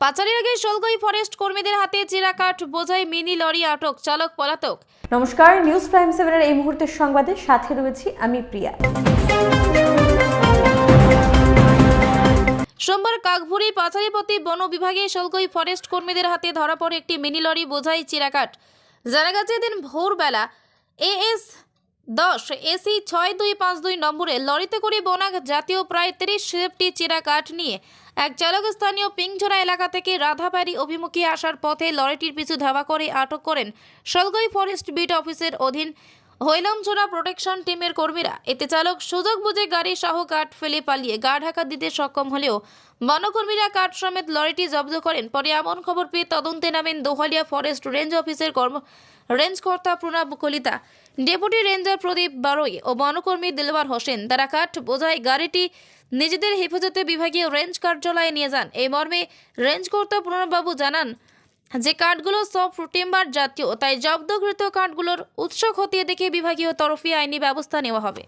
পাচারের আগে শোলগই ফরেস্ট কর্মীদের হাতে চিরাকাঠ বোঝাই মিনি লরি আটক চালক পলাতক। নমস্কার নিউজ প্রাইম সেভেনের এই মুহূর্তের সংবাদে সাথে রয়েছি আমি প্রিয়া। সোমবার কাকভুরি পাচারিপতি বন বিভাগে শোলগই ফরেস্ট কর্মীদের হাতে ধরা পড়ে একটি মিনি লরি বোঝাই চিরাকাঠ। জানা গেছে দিন ভোরবেলা এএস দশ এসি ছয় দুই পাঁচ দুই নম্বরে লরিতে করে বনাক জাতীয় প্রায় তিরিশ সেফটি চিরাকাঠ নিয়ে এক চালক স্থানীয় পিংঝোড়া এলাকা থেকে রাধাবাড়ি অভিমুখে আসার পথে লরিটির পিছু ধাওয়া করে আটক করেন সলগৈ ফরেস্ট বিট অফিসের অধীন হৈলমছোড়া প্রোটেকশন টিমের কর্মীরা, এতে চালক সুযোগ বুঝে গাড়ি সহ কাঠ ফেলে পালিয়ে গা ঢাকা দিতে সক্ষম হলেও বনকর্মীরা কাঠ সমেত লরিটি জব্দ করেন। পরে এমন খবর পেয়ে তদন্তে নামেন দোহালিয়া ফরেস্ট রেঞ্জ অফিসের কর্ম, রেঞ্জ কর্তা প্রণব কলিতা, ডেপুটি রেঞ্জার প্রদীপ বারোই ও বনকর্মী দিলবার হোসেন। তারা কাঠ বোঝায় গাড়িটি নিজেদের হেফাজতে বিভাগীয় রেঞ্জ কার্যালয়ে নিয়ে যান। এই মর্মে রেঞ্জ কর্তা প্রণববাবু জানান যে কার্ডগুলো সব টিম্বার জাতীয়, তাই জব্দকৃত কার্ডগুলোর উৎস খতিয়ে দেখে বিভাগীয় তরফে আইনি ব্যবস্থা নেওয়া হবে।